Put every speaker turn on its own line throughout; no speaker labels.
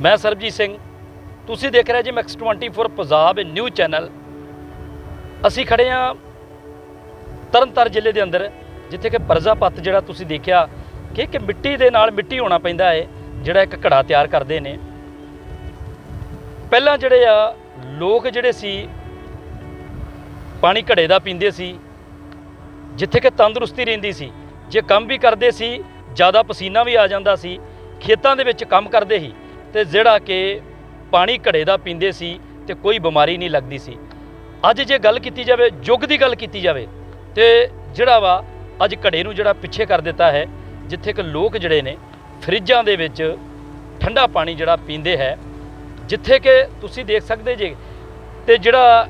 ਮੈਂ ਸਰਬਜੀਤ ਸਿੰਘ। ਤੁਸੀਂ ਦੇਖ ਰਹੇ ਜੀ ਮੈਕਸ 24 ਪੰਜਾਬ ਨਿਊਜ਼ ਚੈਨਲ ਅਸੀਂ ਖੜੇ ਆ ਤਰਨਤਾਰਨ ਜ਼ਿਲ੍ਹੇ ਦੇ ਅੰਦਰ, ਜਿੱਥੇ ਕਿ ਪਰਜਾਪਤ ਜਿਹੜਾ ਤੁਸੀਂ ਦੇਖਿਆ ਕਿ ਇੱਕ ਮਿੱਟੀ ਦੇ ਨਾਲ ਮਿੱਟੀ ਹੋਣਾ ਪੈਂਦਾ ਹੈ, ਜਿਹੜਾ ਇੱਕ ਘੜਾ ਤਿਆਰ ਕਰਦੇ ਨੇ। ਪਹਿਲਾਂ ਜਿਹੜੇ ਆ, ਲੋਕ ਜਿਹੜੇ ਸੀ, ਪਾਣੀ ਘੜੇ ਦਾ ਪੀਂਦੇ ਸੀ, ਜਿੱਥੇ ਕਿ ਤੰਦਰੁਸਤੀ ਰਹਿੰਦੀ ਸੀ। ਜੇ ਕੰਮ ਵੀ ਕਰਦੇ ਸੀ, ਜ਼ਿਆਦਾ ਪਸੀਨਾ ਵੀ ਆ ਜਾਂਦਾ ਸੀ, ਖੇਤਾਂ ਦੇ ਵਿੱਚ ਕੰਮ ਕਰਦੇ ਸੀ। ਤੇ ਜਿਹੜਾ ਕਿ ਪਾਣੀ ਘੜੇ ਦਾ ਪੀਂਦੇ ਸੀ ਤੇ ਕੋਈ ਬਿਮਾਰੀ ਨਹੀਂ ਲੱਗਦੀ ਸੀ। ਅੱਜ ਜੇ ਗੱਲ ਕੀਤੀ ਜਾਵੇ, ਯੁੱਗ ਦੀ ਗੱਲ ਕੀਤੀ ਜਾਵੇ, ਤੇ ਜਿਹੜਾ ਵਾ ਅੱਜ ਘੜੇ ਨੂੰ ਜਿਹੜਾ ਪਿੱਛੇ ਕਰ ਦਿੱਤਾ ਹੈ, ਜਿੱਥੇ ਕਿ ਲੋਕ ਜਿਹੜੇ ਨੇ ਫਰਿੱਜਾਂ ਦੇ ਵਿੱਚ ਠੰਡਾ ਪਾਣੀ ਜਿਹੜਾ ਪੀਂਦੇ ਹੈ, ਜਿੱਥੇ ਕਿ ਤੁਸੀਂ ਦੇਖ ਸਕਦੇ ਜੇ, ਤੇ ਜਿਹੜਾ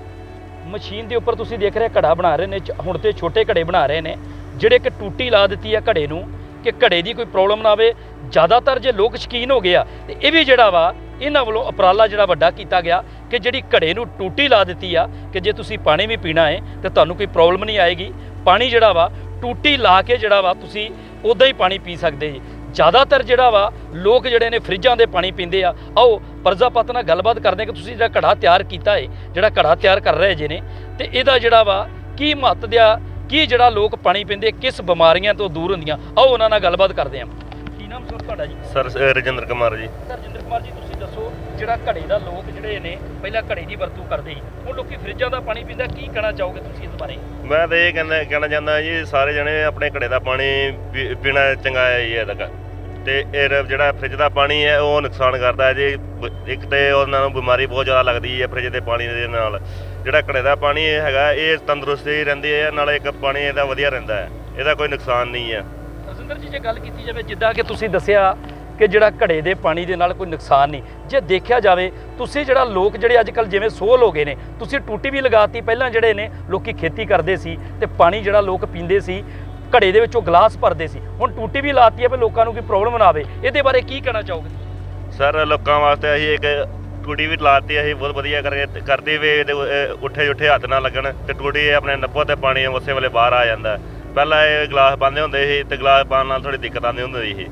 ਮਸ਼ੀਨ ਦੇ ਉੱਪਰ ਤੁਸੀਂ ਦੇਖ ਰਹੇ ਘੜਾ ਬਣਾ ਰਹੇ ਨੇ ਹੁਣ ਤੇ ਛੋਟੇ ਘੜੇ ਬਣਾ ਰਹੇ ਨੇ, ਜਿਹੜੇ ਕਿ ਟੂਟੀ ਲਾ ਦਿੱਤੀ ਹੈ ਘੜੇ ਨੂੰ ਕਿ ਘੜੇ ਦੀ ਕੋਈ ਪ੍ਰੋਬਲਮ ਨਾ ਆਵੇ। ਜ਼ਿਆਦਾਤਰ ਜੇ ਲੋਕ ਸ਼ਕੀਨ ਹੋ ਗਏ ਆ, ਤੇ ਇਹ ਵੀ ਜਿਹੜਾ ਵਾ, ਇਹਨਾਂ ਵੱਲੋਂ ਉਪਰਾਲਾ ਜਿਹੜਾ ਵੱਡਾ ਕੀਤਾ ਗਿਆ ਕਿ ਜਿਹੜੀ ਘੜੇ ਨੂੰ ਟੂਟੀ ਲਾ ਦਿੱਤੀ ਆ ਕਿ ਜੇ ਤੁਸੀਂ ਪਾਣੀ ਵੀ ਪੀਣਾ ਹੈ ਤੇ ਤੁਹਾਨੂੰ ਕੋਈ ਪ੍ਰੋਬਲਮ ਨਹੀਂ ਆਏਗੀ। ਪਾਣੀ ਜਿਹੜਾ ਵਾ, ਟੂਟੀ ਲਾ ਕੇ ਜਿਹੜਾ ਵਾ, ਤੁਸੀਂ ਉਦਾਂ ਹੀ ਪਾਣੀ ਪੀ ਸਕਦੇ ਜੀ। ਜ਼ਿਆਦਾਤਰ ਜਿਹੜਾ ਵਾ, ਲੋਕ ਜਿਹੜੇ ਨੇ ਫਰਿੱਜਾਂ ਦੇ ਪਾਣੀ ਪੀਂਦੇ ਆ। ਆਓ ਪ੍ਰਜਾਪਤ ਨਾਲ ਗੱਲਬਾਤ ਕਰਦੇ ਕਿ ਤੁਸੀਂ ਜਿਹੜਾ ਘੜਾ ਤਿਆਰ ਕੀਤਾ ਹੈ ਜਿਹੜਾ ਘੜਾ ਤਿਆਰ ਕਰ ਰਹੇ ਜੇ ਨੇ, ਤੇ ਇਹਦਾ ਜਿਹੜਾ ਵਾ, ਕੀ ਮਹੱਤ ਦਿਆ ਕੀ ਜਿਹੜਾ ਲੋਕ ਪਾਣੀ ਪੀਂਦੇ ਕਿਸ ਬਿਮਾਰੀਆਂ ਤੋਂ ਦੂਰ ਹੁੰਦੀਆਂ? ਆਓ ਉਹਨਾਂ ਨਾਲ ਗੱਲਬਾਤ ਕਰਦੇ ਹਾਂ। ਕੀ ਨਾਮ ਸਰ ਤੁਹਾਡਾ ਜੀ?
ਸਰ ਰਜਿੰਦਰ ਕੁਮਾਰ ਜੀ।
ਸਰਜਿੰਦਰ ਕੁਮਾਰ ਜੀ ਤੁਸੀਂ ਦੱਸੋ ਜਿਹੜਾ ਘੜੇ ਦਾ ਲੋਕ ਜਿਹੜੇ ਨੇ ਪਹਿਲਾਂ ਘੜੇ ਦੀ ਵਰਤੋਂ ਕਰਦੇ ਸੀ ਹੁਣ ਲੋਕੀ ਫਰਿੱਜਾਂ ਦਾ ਪਾਣੀ ਪੀਂਦਾ ਕੀ ਕਹਿਣਾ ਚਾਹੋਗੇ ਤੁਸੀਂ ਇਸ ਬਾਰੇ?
ਮੈਂ ਤਾਂ ਇਹ ਕਹਿੰਦਾ ਕਹਿਣਾ ਚਾਹੁੰਦਾ ਜੀ ਸਾਰੇ ਜਣੇ ਆਪਣੇ ਘੜੇ ਦਾ ਪਾਣੀ ਪੀਣਾ ਚੰਗਾ ਹੈ ਜੀ ਇਹਦਾ ਤੇ ਇਹ ਜਿਹੜਾ ਫ੍ਰਿਜ ਦਾ ਪਾਣੀ ਹੈ ਉਹ ਨੁਕਸਾਨ ਕਰਦਾ ਹੈ ਜੀ। ਇੱਕ ਤੇ ਉਹਨਾਂ ਨੂੰ ਬਿਮਾਰੀ ਬਹੁਤ ਜ਼ਿਆਦਾ ਲੱਗਦੀ ਹੈ ਫ੍ਰਿਜ ਦੇ ਪਾਣੀ ਦੇ ਨਾਲ। ਜਿਹੜਾ ਘੜੇ ਦਾ ਪਾਣੀ ਇਹ ਹੈਗਾ, ਇਹ ਤੰਦਰੁਸਤੀ ਰਹਿੰਦੀ ਹੈ ਨਾਲੇ ਇੱਕ ਪਾਣੀ ਇਹਦਾ ਵਧੀਆ ਰਹਿੰਦਾ ਹੈ। ਇਹਦਾ ਕੋਈ ਨੁਕਸਾਨ ਨਹੀਂ ਹੈ।
ਰਜਿੰਦਰ ਜੀ, ਜੇ ਗੱਲ ਕੀਤੀ ਜਾਵੇ, ਜਿੱਦਾਂ ਕਿ ਤੁਸੀਂ ਦੱਸਿਆ ਕਿ ਜਿਹੜਾ ਘੜੇ ਦੇ ਪਾਣੀ ਦੇ ਨਾਲ ਕੋਈ ਨੁਕਸਾਨ ਨਹੀਂ, ਜੇ ਦੇਖਿਆ ਜਾਵੇ, ਤੁਸੀਂ ਜਿਹੜਾ ਲੋਕ ਜਿਹੜੇ ਅੱਜ ਕੱਲ ਜਿਵੇਂ ਸੋਲ ਹੋ ਗਏ ਨੇ, ਤੁਸੀਂ ਟੂਟੀ ਵੀ ਲਗਾਤੀ ਪਹਿਲਾਂ ਜਿਹੜੇ ਨੇ, ਲੋਕੀ ਖੇਤੀ ਕਰਦੇ ਸੀ ਤੇ ਪਾਣੀ ਜਿਹੜਾ ਲੋਕ ਪੀਂਦੇ ਸੀ, ਘੜੇ ਦੇ ਵਿੱਚੋਂ ਗਲਾਸ ਭਰਦੇ ਸੀ। ਹੁਣ ਟੂਟੀ ਵੀ ਲਾਤੀ ਹੈ ਵੀ ਲੋਕਾਂ ਨੂੰ ਕੋਈ ਪ੍ਰੋਬਲਮ ਨਾ ਆਵੇ। ਇਹਦੇ ਬਾਰੇ ਕੀ ਕਹਿਣਾ ਚਾਹੋਗੇ?
ਸਰ, ਲੋਕਾਂ ਵਾਸਤੇ ਅਸੀਂ ਇੱਕ ਟੂਟੀ ਵੀ ਲਾਤੀ, ਅਸੀਂ ਬਹੁਤ ਵਧੀਆ ਕਰਕੇ ਕਰਦੇ ਵੇ ਇਹਦੇ ਉੱਠੇ ਉੱਠੇ ਹੱਥ ਨਾ ਲੱਗਣ ਤੇ ਟੂਟੀ ਆਪਣੇ ਨੱਪੋ ਤੇ ਪਾਣੀ ਉਸੇ ਵੇਲੇ ਬਾਹਰ ਆ ਜਾਂਦਾ। ਪਹਿਲਾਂ ਇਹ ਗਲਾਸ ਬੰਦੇ ਹੁੰਦੇ ਸੀ ਤੇ ਗਲਾਸ ਪਾਉਣ ਨਾਲ ਥੋੜੀ ਦਿੱਕਤ ਆਉਂਦੀ ਹੁੰਦੀ ਸੀ।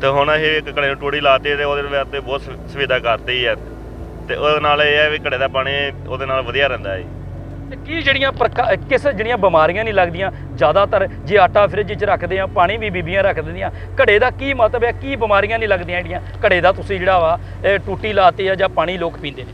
ਤੇ ਹੁਣ ਅਸੀਂ ਇੱਕ ਘੜੇ ਨੂੰ ਟੂਟੀ ਲਾਤੀ ਤੇ ਉਹਦੇ ਵਾਸਤੇ ਬਹੁਤ ਸੁ- ਸੁਵਿਧਾ ਕਰਤੀ ਹੈ। ਤੇ ਉਹਦੇ ਨਾਲ ਇਹ ਹੈ ਵੀ ਘੜੇ ਦਾ ਪਾਣੀ ਉਹਦੇ ਨਾਲ ਵਧੀਆ ਰਹਿੰਦਾ ਹੈ।
ਤੇ ਕੀ ਜਿਹੜੀਆਂ ਪ੍ਰਕਾ- ਕਿਸ ਜਿਹੜੀਆਂ ਬਿਮਾਰੀਆਂ ਨਹੀਂ ਲੱਗਦੀਆਂ? ਜ਼ਿਆਦਾਤਰ ਜੇ ਆਟਾ ਫ੍ਰਿਜ 'ਚ ਰੱਖਦੇ ਆ, ਪਾਣੀ ਵੀ ਬੀਬੀਆਂ ਰੱਖ ਦਿੰਦੀਆਂ ਘੜੇ ਦਾ ਕੀ ਮਤਲਬ ਹੈ ਕੀ ਬਿਮਾਰੀਆਂ ਨਹੀਂ ਲੱਗਦੀਆਂ ਜਿਹੜੀਆਂ? ਘੜੇ ਦਾ ਤੁਸੀਂ ਜਿਹੜਾ ਵਾ ਟੂਟੀ ਲਾਤੀ ਆ ਜਾਂ ਪਾਣੀ ਲੋਕ ਪੀਂਦੇ ਨੇ?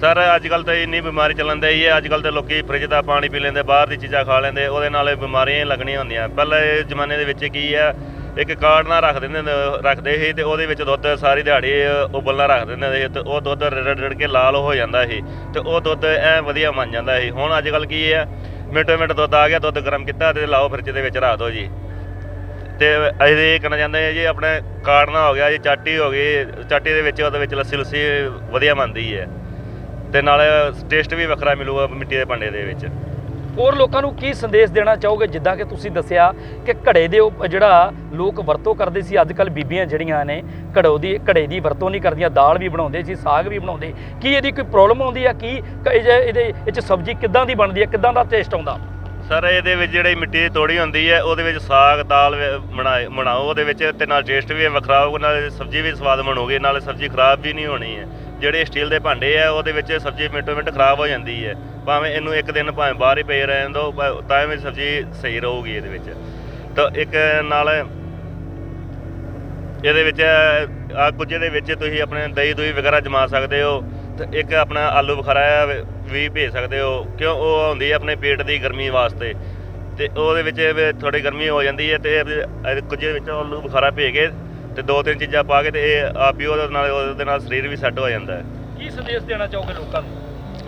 ਸਰ ਅੱਜ ਕੱਲ ਤਾਂ ਇੰਨੀ ਬਿਮਾਰੀ ਚੱਲਣ ਦੀ ਹੈ ਅੱਜ ਕੱਲ ਤਾਂ ਲੋਕੀ ਫ੍ਰਿਜ ਦਾ ਪਾਣੀ ਪੀ ਲੈਂਦੇ, ਬਾਹਰ ਦੀ ਚੀਜ਼ਾਂ ਖਾ ਲੈਂਦੇ, ਉਹਦੇ ਨਾਲ ਬਿਮਾਰੀਆਂ ਹੀ ਲੱਗਣੀਆਂ ਹੁੰਦੀਆਂ। ਪਹਿਲੇ ਜ਼ਮਾਨੇ ਦੇ ਵਿੱਚ ਕੀ ਹੈ ਇੱਕ ਕਾਰਡ ਨਾਲ ਰੱਖ ਦਿੰਦੇ ਹੁੰਦੇ ਰੱਖਦੇ ਸੀ ਤੇ ਉਹਦੇ ਵਿੱਚ ਦੁੱਧ ਸਾਰੀ ਦਿਹਾੜੀ ਉਬਲਣਾ ਰੱਖ ਦਿੰਦੇ ਸੀ ਤੇ ਉਹ ਦੁੱਧ ਰੜ ਰੜ ਕੇ ਲਾਲ ਹੋ ਜਾਂਦਾ ਸੀ ਤੇ ਉਹ ਦੁੱਧ ਐ ਵਧੀਆ ਬਣ ਜਾਂਦਾ ਸੀ। ਹੁਣ ਅੱਜ ਕੱਲ ਕੀ ਹੈ ਮਿੰਟੋ ਮਿੰਟ ਦੁੱਧ ਆ ਗਿਆ, ਦੁੱਧ ਗਰਮ ਕੀਤਾ ਤੇ ਲਾਓ ਫਰਿੱਜ ਦੇ ਵਿੱਚ ਰੱਖ ਦਿਓ ਜੀ। ਤੇ ਅਸੀਂ ਇਹ ਕਹਿਣਾ ਚਾਹੁੰਦੇ ਹਾਂ ਜੀ, ਆਪਣੇ ਕਾੜਨਾ ਹੋ ਗਿਆ ਜੀ, ਚਾਟੀ ਹੋ ਗਈ, ਚਾਟੀ ਦੇ ਵਿੱਚ, ਉਹਦੇ ਵਿੱਚ ਲੱਸੀ ਲੁੱਸੀ ਵਧੀਆ ਬਣਦੀ ਹੈ। ਤੇ ਨਾਲੇ ਟੇਸਟ ਵੀ ਵੱਖਰਾ ਮਿਲੂਗਾ ਮਿੱਟੀ ਦੇ ਭਾਂਡੇ ਦੇ ਵਿੱਚ।
ਹੋਰ ਲੋਕਾਂ ਨੂੰ ਕੀ ਸੰਦੇਸ਼ ਦੇਣਾ ਚਾਹੋਗੇ? ਜਿੱਦਾਂ ਕਿ ਤੁਸੀਂ ਦੱਸਿਆ ਕਿ ਘੜੇ ਦੇ ਉਪ- ਜਿਹੜਾ ਲੋਕ ਵਰਤੋਂ ਕਰਦੇ ਸੀ ਅੱਜ ਕੱਲ ਬੀਬੀਆਂ ਜਿਹੜੀਆਂ ਨੇ, ਘੜੋ ਦੀ, ਘੜੇ ਦੀ ਵਰਤੋਂ ਨਹੀਂ ਕਰਦੀਆਂ, ਦਾਲ ਵੀ ਬਣਾਉਂਦੇ ਸੀ, ਸਾਗ ਵੀ ਬਣਾਉਂਦੇ। ਕੀ ਇਹਦੀ ਕੋਈ ਪ੍ਰੋਬਲਮ ਆਉਂਦੀ ਆ? ਕੀ ਇਹਦੇ, ਇਹ 'ਚ ਸਬਜ਼ੀ ਕਿੱਦਾਂ ਦੀ ਬਣਦੀ ਹੈ ਕਿੱਦਾਂ ਦਾ ਟੇਸਟ ਆਉਂਦਾ?
ਸਰ, ਇਹਦੇ ਵਿੱਚ ਜਿਹੜੀ ਮਿੱਟੀ ਦੀ ਤੋੜੀ ਹੁੰਦੀ ਹੈ, ਉਹਦੇ ਵਿੱਚ ਸਾਗ, ਦਾਲ ਬਣਾਏ ਬਣਾਓ, ਉਹਦੇ ਵਿੱਚ ਤੇ ਨਾਲ ਟੇਸਟ ਵੀ ਵੱਖਰਾ ਹੋਊਗਾ, ਨਾਲ ਸਬਜ਼ੀ ਵੀ ਸਵਾਦ ਬਣੂਗੀ, ਨਾਲੇ ਸਬਜ਼ੀ ਖਰਾਬ ਵੀ ਨਹੀਂ ਹੋਣੀ ਹੈ। ਜਿਹੜੇ ਸਟੀਲ ਦੇ ਭਾਂਡੇ ਆ, ਉਹਦੇ ਵਿੱਚ ਸਬਜ਼ੀ ਮਿੰਟੋ ਮਿੰਟ ਖਰਾਬ ਹੋ ਜਾਂਦੀ ਹੈ। ਭਾਵੇਂ ਇਹਨੂੰ ਇੱਕ ਦਿਨ ਭਾਵੇਂ ਬਾਹਰ ਹੀ ਪਈ ਰਹਿਣ ਦਿਓ ਤਾਂ ਵੀ ਸਬਜ਼ੀ ਸਹੀ ਰਹੂਗੀ ਇਹਦੇ ਵਿੱਚ। ਤਾਂ ਇੱਕ ਨਾਲ ਇਹਦੇ ਵਿੱਚ ਆ ਕੁਝ ਦੇ ਵਿੱਚ ਤੁਸੀਂ ਆਪਣੇ ਦਹੀਂ ਦੂਈ ਵਗੈਰਾ ਜਮਾ ਸਕਦੇ ਹੋ, ਤੇ ਇੱਕ ਆਪਣਾ ਆਲੂ ਬੁਖਾਰਾ ਵੀ ਭੇਜ ਸਕਦੇ ਹੋ, ਕਿਉਂ ਉਹ ਹੁੰਦੀ ਹੈ ਆਪਣੇ ਪੇਟ ਦੀ ਗਰਮੀ ਵਾਸਤੇ। ਤੇ ਉਹਦੇ ਵਿੱਚ ਥੋੜੀ ਗਰਮੀ ਹੋ ਜਾਂਦੀ ਹੈ ਤੇ ਇਹ ਕੁਝ ਵਿੱਚ ਆਲੂ ਬੁਖਾਰਾ ਭੇਜ ਕੇ ਤੇ ਦੋ ਤਿੰਨ ਚੀਜ਼ਾਂ ਪਾ ਕੇ ਤੇ ਇਹ ਆ ਪੀਓ ਉਹਦੇ ਨਾਲ ਉਹਦੇ ਨਾਲ ਸਰੀਰ ਵੀ ਸੈੱਟ ਹੋ ਜਾਂਦਾ ਹੈ।
ਕੀ ਸੰਦੇਸ਼ ਦੇਣਾ ਚਾਹੋਗੇ ਲੋਕਾਂ ਨੂੰ?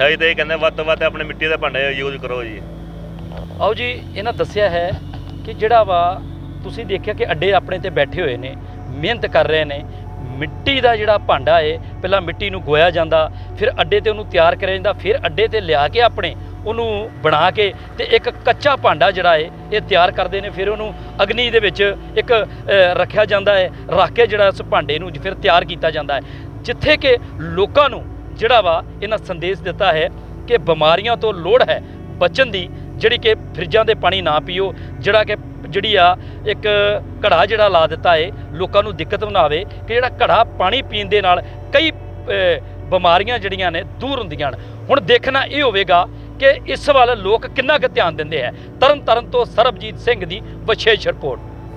ਅਸੀਂ ਤਾਂ ਇਹ ਕਹਿੰਦੇ ਵੱਧ ਤੋਂ ਵੱਧ ਆਪਣੇ ਮਿੱਟੀ ਦੇ ਭਾਂਡੇ ਯੂਜ਼ ਕਰੋ ਜੀ।
ਆਓ ਜੀ ਇਹਨਾਂ ਦੱਸਿਆ ਹੈ ਕਿ ਜਿਹੜਾ ਵਾ ਤੁਸੀਂ ਦੇਖਿਆ ਕਿ ਅੱਡੇ ਆਪਣੇ ਤੇ ਬੈਠੇ ਹੋਏ ਨੇ ਮਿਹਨਤ ਕਰ ਰਹੇ ਨੇ ਮਿੱਟੀ ਦਾ ਜਿਹੜਾ ਭਾਂਡਾ ਏ ਪਹਿਲਾਂ ਮਿੱਟੀ ਨੂੰ ਗੋਇਆ ਜਾਂਦਾ ਫਿਰ ਅੱਡੇ ਤੇ ਉਹਨੂੰ ਤਿਆਰ ਕਰਿਆ ਜਾਂਦਾ ਫਿਰ ਅੱਡੇ ਤੇ ਲਿਆ ਕੇ ਆਪਣੇ ਉਹਨੂੰ ਬਣਾ ਕੇ ਤੇ ਇੱਕ ਕੱਚਾ ਭਾਂਡਾ ਜਿਹੜਾ ਹੈ ਇਹ ਤਿਆਰ ਕਰਦੇ ਨੇ, ਫਿਰ ਉਹਨੂੰ ਅਗਨੀ ਦੇ ਵਿੱਚ ਇੱਕ ਰੱਖਿਆ ਜਾਂਦਾ ਹੈ ਰੱਖ ਕੇ ਜਿਹੜਾ ਉਸ ਭਾਂਡੇ ਨੂੰ ਫਿਰ ਤਿਆਰ ਕੀਤਾ ਜਾਂਦਾ ਹੈ ਜਿੱਥੇ ਕਿ ਲੋਕਾਂ ਨੂੰ ਜਿਹੜਾ ਵਾ ਇਹਨਾਂ ਸੰਦੇਸ਼ ਦਿੱਤਾ ਹੈ ਕਿ ਬਿਮਾਰੀਆਂ ਤੋਂ ਲੋੜ ਹੈ ਬਚਣ ਦੀ, ਜਿਹੜੀ ਕਿ ਫਰਿੱਜਾਂ ਦੇ ਪਾਣੀ ਨਾ ਪੀਓ, ਜਿਹੜਾ ਕਿ ਜਿਹੜੀ ਆ ਇੱਕ ਘੜਾ ਜਿਹੜਾ ਲਾ ਦਿੱਤਾ ਏ, ਲੋਕਾਂ ਨੂੰ ਦਿੱਕਤ ਨਾ ਆਵੇ, ਕਿ ਜਿਹੜਾ ਘੜਾ ਪਾਣੀ ਪੀਣ ਦੇ ਨਾਲ ਕਈ ਬਿਮਾਰੀਆਂ ਜਿਹੜੀਆਂ ਨੇ ਦੂਰ ਹੁੰਦੀਆਂ ਹਨ। ਹੁਣ ਦੇਖਣਾ ਇਹ ਹੋਵੇਗਾ ਕਿ ਇਸ ਵੱਲ ਲੋਕ ਕਿੰਨਾ ਕੁ ਧਿਆਨ ਦਿੰਦੇ ਹੈ ਤਰਨ ਤਾਰਨ ਤੋਂ ਸਰਬਜੀਤ ਸਿੰਘ ਦੀ ਵਿਸ਼ੇਸ਼ ਰਿਪੋਰਟ।